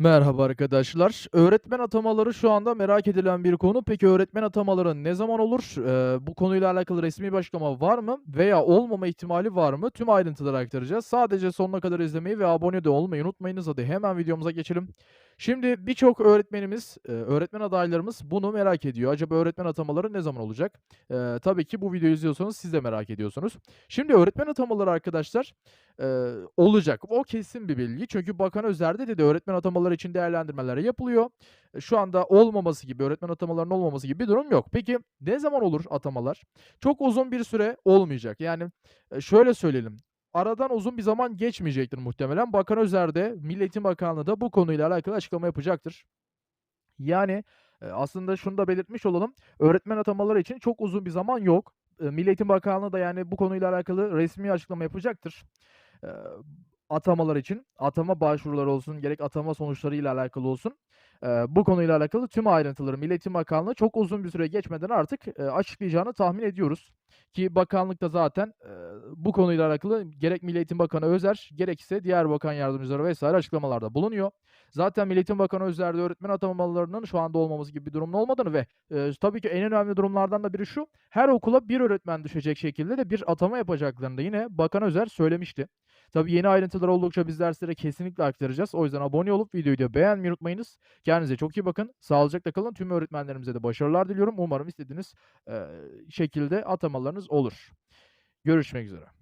Merhaba arkadaşlar. Öğretmen atamaları şu anda merak edilen bir konu. Peki öğretmen atamaları ne zaman olur? Eee, bu konuyla alakalı resmi bir var mı veya olmama ihtimali var mı? Tüm ayrıntıları aktaracağız. Sadece sonuna kadar izlemeyi ve abone de olmayı unutmayınız. Hadi hemen videomuza geçelim. Şimdi birçok öğretmenimiz, eee, öğretmen adaylarımız bunu merak ediyor. Acaba öğretmen atamaları ne zaman olacak? Eee, tabii ki bu videoyu izliyorsanız siz de merak ediyorsunuz. Şimdi öğretmen atamaları arkadaşlar Eee, olacak. O kesin bir bilgi. Çünkü Bakan Özer de dedi öğretmen atamaları için değerlendirmeler yapılıyor. E, şu anda olmaması gibi, öğretmen atamalarının olmaması gibi bir durum yok. Peki ne zaman olur atamalar? Çok uzun bir süre olmayacak. Yani e, şöyle söyleyelim. Aradan uzun bir zaman geçmeyecektir muhtemelen. Bakan Özer de, Milli Eğitim Bakanlığı da bu konuyla alakalı açıklama yapacaktır. Yani, eee, aslında şunu da belirtmiş olalım. Öğretmen atamaları için çok uzun bir zaman yok. Eee, Milli Eğitim Bakanlığı da yani bu konuyla alakalı resmi açıklama yapacaktır. Eee, atamalar için, atama başvuruları olsun, gerek atama sonuçlarıyla alakalı olsun, eee, bu konuyla alakalı tüm ayrıntıları Milli Eğitim Bakanlığı çok uzun bir süre geçmeden artık, eee, açıklayacağını tahmin ediyoruz. Ki bakanlık da zaten, eee, bu konuyla alakalı gerek Milli Eğitim Bakanı Özer, gerekse diğer bakan yardımcıları vs. açıklamalarda bulunuyor. Zaten Milli Eğitim Bakanı Özer de öğretmen atamalarının şu anda olmaması gibi bir durumun olmadığını ve, eee, tabii ki en önemli durumlardan da biri şu, her okula bir öğretmen düşecek şekilde de bir atama yapacaklarını da yine Bakan Özer söylemişti. Tabii yeni ayrıntılar oldukça bizler sizlere kesinlikle aktaracağız. O yüzden abone olup videoyu da beğenmeyi unutmayınız. Kendinize çok iyi bakın. Sağlıcakla kalın. Tüm öğretmenlerimize de başarılar diliyorum. Umarım istediğiniz, eee, şekilde atamalarınız olur. Görüşmek üzere.